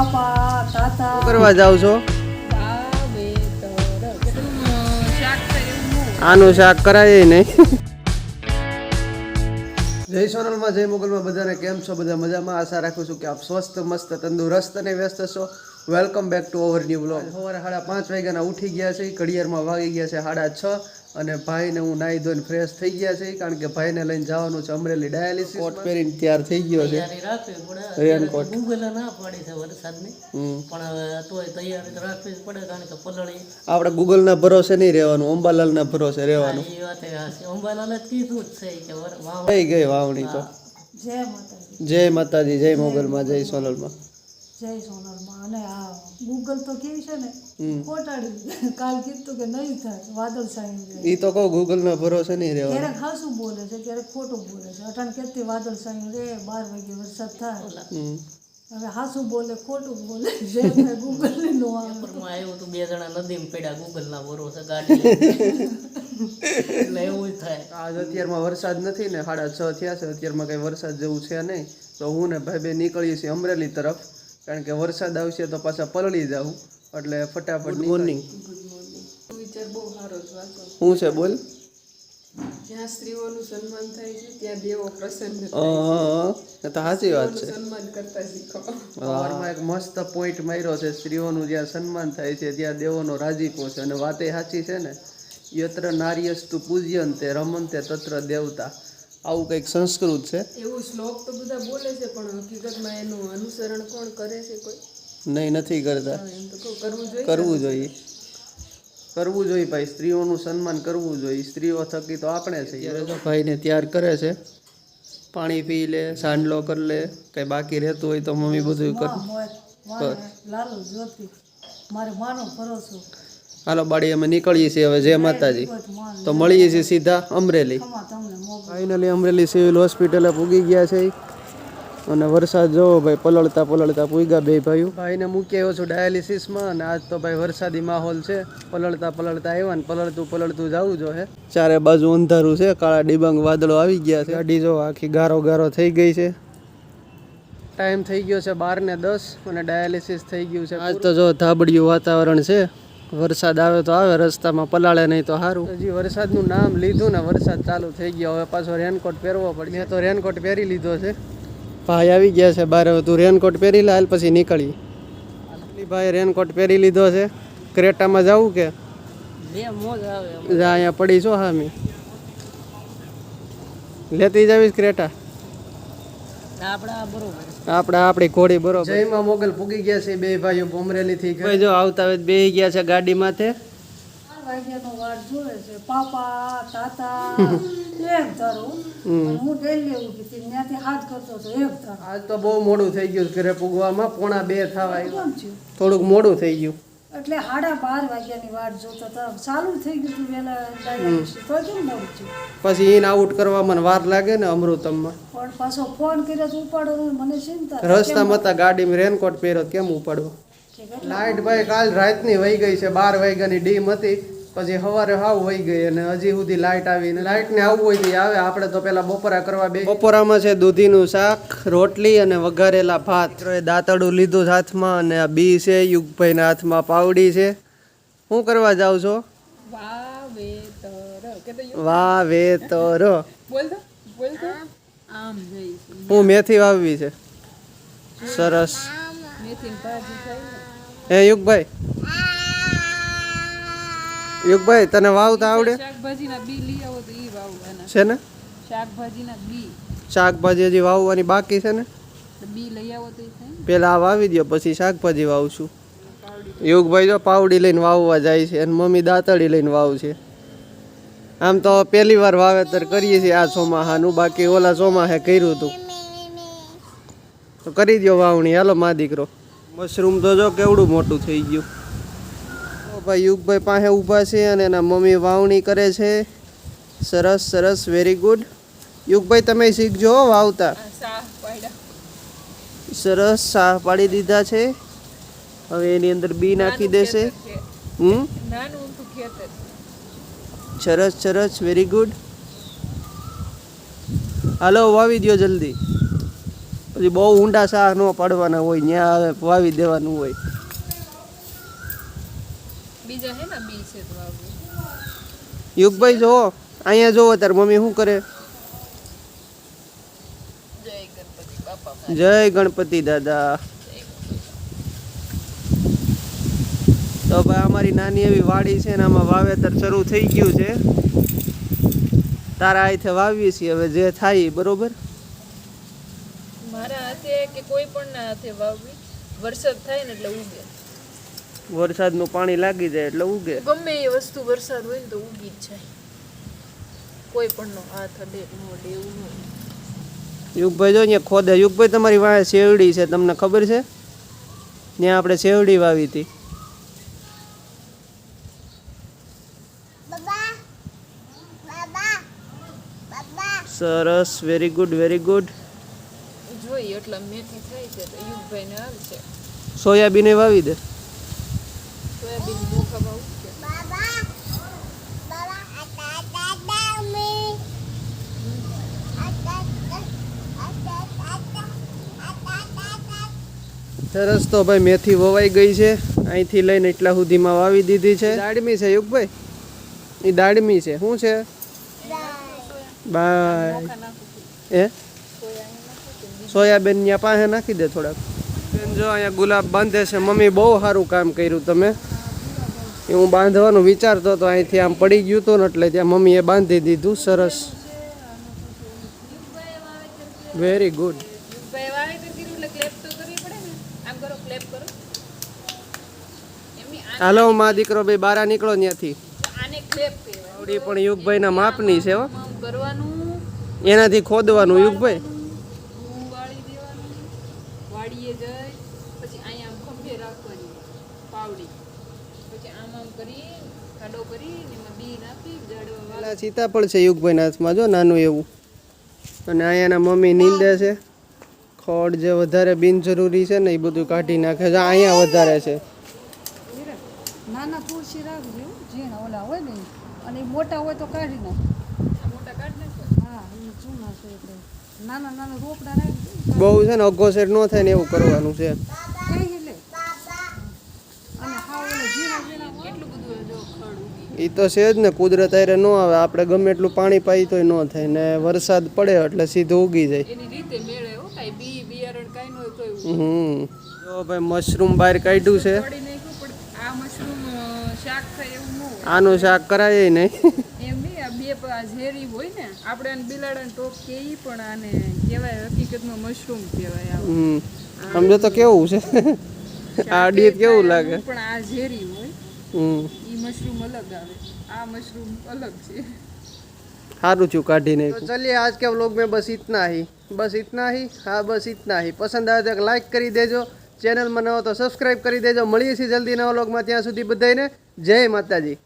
પાપા તાતા કરવા જાવ છો? આનું શાક કરાય નહીં. જય સોનલમાં જય મોગલમાં બધાને કેમ છો? બધા મજામાં? આશા રાખું છું કે આપ સ્વસ્થ મસ્ત તંદુરસ્ત અને વ્યસ્ત છો. Welcome back to our new blog સવારે સાડા પાંચ વાગ્યાના ઉઠી ગયા છે. ઘડિયાળમાં વાગી ગયા છે સાડા છ. અને ભાઈને હું નાહી ધોઈને ફ્રેશ થઈ ગયા છે કારણ કે ભાઈને લઈને જવાનું છે અમરેલી ડાયાલિસિસ કોટ પહેરીને તૈયાર થઈ ગયો છે. રેનકોટ ગૂગલ ના પાડી છે વરસાદની. હમ. પણ હવે તોય તૈયારી તો રાખવી જ પડે કારણ કે પલળી. આપણે ગૂગલના ભરોસે નહીં રહેવાનું અંબાલાલ ના ભરોસે રહેવાનું. એ વાત. અંબાલાલે જ કીધું જ છે કે થઈ ગઈ વાવણી તો. જય માતાજી. જય માતાજી જય મોગલમાં જય સોનલમાં. જય સોનલમાં. અને આ ગૂગલ તો કેવી છે ને ખોટાડી કાલ કીધું કે નહીં થાય વાદળ સાયું એ તો કહું ગૂગલના ભરોસે નહીં રહેવાનું. ક્યારેક ખાસું બોલે છે ક્યારેક ખોટું બોલે છે. અઠાણ કેટલી વાદળ સાયું રે બાર વાગે વરસાદ થાય. હવે હાસું બોલે ખોટું બોલે જે ગૂગલ ને નો આવ્યો તો બે જણા નદીમાં પડ્યા ગૂગલ ના ભરોસે ગાડી. એટલે એવું જ થાય. આજ અત્યારમાં વરસાદ નથી ને સાડા છ થયા છે. અત્યારમાં કઈ વરસાદ જેવું છે નહીં. તો હું ને ભાઈ બે નીકળીએ છીએ અમરેલી તરફ. કારણ કે વરસાદ આવશે તો પાછા પલળી જાઉં. એટલે ફટાફટ મોર્નિંગ વિચાર બહુ સારો જ વાંચો. શું છે બોલ. જ્યાં સ્ત્રીઓનું સન્માન થાય છે ત્યાં દેવો પ્રસન્ન અ, તો સાચી વાત છે. સન્માન કરતા શીખો. સવારમાં એક મસ્ત પોઈન્ટ માર્યો છે સ્ત્રીઓનું જ્યાં સન્માન થાય છે ત્યાં દેવોનો રાજીપો છે. અને વાત એ સાચી છે ને યત્ર નાર્યસ્તુ પૂજ્યંતે રમંતે તત્ર દેવતા. આવું કંઈક સંસ્કૃત છે? એવું શ્લોક તો બધા બોલે છે પણ હકીકતમાં એનું અનુસરણ કોણ કરે છે કોઈ? નહીં નથી કરતા. એમ તો કહું કરવું જોઈએ કરવું જોઈએ. ભાઈ સ્ત્રીઓનું સન્માન કરવું જોઈએ. સ્ત્રીઓ થકી તો આપણે છે અત્યારે તો ભાઈને તૈયાર કરે છે. પાણી પી લે સાંડલો કરી લે કંઈ બાકી રહેતું હોય તો મમ્મી બધું કર. હાલો બાડી અમે નીકળીએ છીએ હવે જય માતાજી. તો મળીએ છીએ સીધા અમરેલી. ફાઇનલી અમરેલી સિવિલ હોસ્પિટલે પૂગી ગયા છે. અને વરસાદ જોવો ભાઈ, પલળતા પલળતા પૂગ્યા બે ભાઈઓ. ભાઈને મૂકી આવ્યો છું ડાયાલિસિસમાં અને આજ તો ભાઈ વરસાદી માહોલ છે. પલળતા પલળતા આવ્યા ને પલળતું પલળતું જવું જો હે ચારે બાજુ અંધારું છે, કાળા ડિબંગ વાદળો આવી ગયા છે. ગાડી જો આખી ગારો ગારો થઈ ગઈ છે. ટાઈમ થઈ ગયો છે બાર ને દસ અને ડાયાલિસિસ થઈ ગયું છે. આજ તો જો ધાબડિયું વાતાવરણ છે. વરસાદ આવે તો આવે રસ્તામાં પલાળે નહીં તો સારું હજી વરસાદનું નામ લીધું ને વરસાદ ચાલુ થઈ ગયો હવે પાછો રેનકોટ પહેરવો પડે મેં તો રેનકોટ પહેરી લીધો છે. ભાઈ આવી ગયા છે બહાર હવે તું રેનકોટ પહેરી લે હાલ પછી નીકળી. ભાઈ રેનકોટ પહેરી લીધો છે. ક્રેટામાં જવું કે? બે મોજ આવે અહીંયા પડી છો હા મેં લેતી જાવીશ ક્રેટા? આપણે આપણી ઘોડી બરોબર. જયમાં મોગલ પૂગી ગયા છે બે ભાઈઓ બોમરેલી થી ભાઈ જો આવતા હોય બે ગયા છે ગાડી માથે. પાપા તાતા એક ધારો. હું ડેલી એવું કીધી ત્યાંથી હાથ કરતો હતો એક ધારો. આજ તો બહુ મોડું થઈ ગયું ઘરે પૂગવામાં પોણા બે થવા થોડુંક મોડું થઈ ગયું. એટલે સાડા બાર વાગ્યાની વાટ જોતો તો ચાલુ થઈ ગયું હતું વહેલા તો કેમ મોડું પછી ઇન આઉટ કરવામાં વાર લાગે ને અમૃતમમાં. પણ પાછો ફોન કર્યો તો ઉપાડો મને ચિંતા રસ્તામાં હતા ગાડીમાં રેનકોટ પહેર્યો કેમ ઉપાડવો લાઇટ ભાઈ કાલ રાતની વહી ગઈ છે બાર વાગ્યાની ડીમ હતી. પછી સવારે હાવ વહી ગઈ અને હજી સુધી લાઇટ આવી ને લાઇટ ને આવું હોય આવે. આપણે તો પેલા બપોરા કરવા બે બપોરામાં છે દૂધીનું શાક રોટલી અને વઘારેલા ભાત. દાંતરડું લીધું છે હાથમાં અને આ બી છે યુગભાઈના હાથમાં પાવડી છે. શું કરવા જાવ છો? વાહ વે તો ર હું મેથી વાવવી છે. સરસ. મેથી ભાજી હે યુગભાઈ? યુગભાઈ તને વાવતા આવડે? શાકભાજીના બી લઈ આવો તો ઈ વાવવાના છે ને? શાકભાજીના બી. શાકભાજી હજી વાવવાની બાકી છે ને? બી લઈ આવો તો ઈ પેલા આ વાવી દો પછી શાકભાજી વાવશું યુગભાઈ જો પાવડી લઈને વાવવા જાય છે અને મમ્મી દાતળી લઈને વાવ છે. આમ તો પહેલી વાર વાવેતર કરીએ છીએ આ ચોમાહાનું બાકી ઓલા ચોમાહે કર્યું હતું તો કરી દો વાવણી. હાલો મા દીકરો. મશરૂમ તો જો કેવડું મોટું થઈ ગયું. ભાઈ યુગભાઈ પાસે ઊભા છે અને એના મમ્મી વાવણી કરે છે. સરસ સરસ વેરી ગુડ યુગભાઈ તમે શીખજો વાવતા. સરસ સાહ પાડી દીધા છે. હવે એની અંદર બી નાખી દેશે. હમ? સરસ સરસ વેરી ગુડ હાલો વાવી દ્યો જલ્દી. પછી બહુ ઊંડા સાહ ન પાડવાના હોય ત્યાં વાવી દેવાનું હોય. બીજા હે ને બી છે તો વાવવું યુગભાઈ જોવો અહીંયા જોવો તાર મમ્મી શું કરે? જય ગણપતિ દાદા. તો ભાઈ અમારી નાની એવી વાડી છે ને આમાં વાવેતર શરૂ થઈ ગયું છે. તારા અહીંથી વાવીએ છીએ હવે જે થાય બરોબર? મારા હાથે કે કોઈ પણ ના હાથે વાવવી. વરસાદ થાય ને એટલે ઉગે. વરસાદનું પાણી લાગી જાય એટલે ઉગે. ગમે એ વસ્તુ વરસાદ હોય ને તો ઉગી જ જાય. કોઈ પણ નો હાથ અડે નો અડે એવું હોય. યુગભાઈ જો અહીંયા ખોદે. યુગભાઈ તમારી વાંહે શેવડી છે. તમને ખબર છે? ત્યાં આપણે શેવડી વાવી હતી. સરસ વેરી ગુડ વેરી ગુડ જોઈએ એટલે મેથી થાય છે તો યુગભાઈ ને આવશે સોયાબીન વાવી દે. સોયાબીન સરસ તો ભાઈ મેથી વવાઈ ગઈ છે. અહીંથી લઈને એટલા સુધીમાં વાવી દીધી છે. દાડમી છે યુગભાઈ? એ દાડમી છે. શું છે? બાય. એ સોયાબેન ત્યાં પાસે નાખી દે થોડાક. બેન જો અહીંયા ગુલાબ બાંધે છે. મમ્મી બહુ સારું કામ કર્યું તમે. એ હું બાંધવાનું વિચારતો હતો અહીંથી આમ પડી ગયું હતું ને એટલે ત્યાં મમ્મીએ બાંધી દીધું સરસ. વેરી ગુડ હાલો મા દીકરો ભાઈ બારા નીકળો ત્યાંથી. પણ યુગભાઈ ના આવડી પણ યુગભાઈના માપની છે હો. કરવાનું. એનાથી ખોદવાનું યુગભાઈ હું વાળી દેવાનું વાળીએ જઈ પછી અહીંયા આમ ખંભે રાખવાની પાવડી પછી આમ આમ કરી ખાડો કરીને એમાં બી નાખી વાળ. સીતાફળ છે યુગભાઈના હાથમાં જો નાનું એવું. અને અહીંયાના મમ્મી નીંદે છે. ખોડ જે વધારે બિનજરૂરી છે ને એ બધું કાઢી નાખે છે. અહીંયા વધારે છે. નાના તુલસી રાખજો ઝીણા ઓલા હોય ને અને મોટા હોય તો કાઢી નાખ. મોટા કાઢી નાખો? હા એ જૂના છે એટલે. નાના નાના રોપડા રાખજો બહુ છે ને અઘોસેર ન થાય ને એવું કરવાનું છે કઈ લે અને હા ઓલા ઝીણા ઝીણા હોય કેટલું બધું જો ખડ ઉગી એ તો છે જ ને કુદરત આરે ન આવે. આપણે ગમે એટલું પાણી પાઈ તોય ન થાય ને વરસાદ પડે એટલે સીધું ઉગી જાય. હમ. જો ભાઈ મશરૂમ બહાર કાઢ્યું છે. તોડી નાખ્યું પણ આ મશરૂમ શાક થાય એવું આનું શાક કરાય નહીં. બે ઝેરી હોય ને આપણે બિલાડાને ટોપ કે પણ આને કહેવાય હકીકતમાં મશરૂમ કહેવાય સમજો તો કેવું છે. આ અડીત કેવું લાગે? પણ આ ઝેરી હોય. હમ ઈ મશરૂમ અલગ આવે આ મશરૂમ અલગ છે सारू चू काढ़ी नहीं तो चलिए आज के व्लॉग में बस इतना ही बस इतना ही हाँ बस इतना ही पसंद आए तो लाइक કરી દેજો ચેનલ માં ન હો તો સબસ્ક્રાઇબ કરી દેજો મળીએ છીએ જલ્દી નવા વ્લોગમાં ત્યાં સુધી બધાને જય માતાજી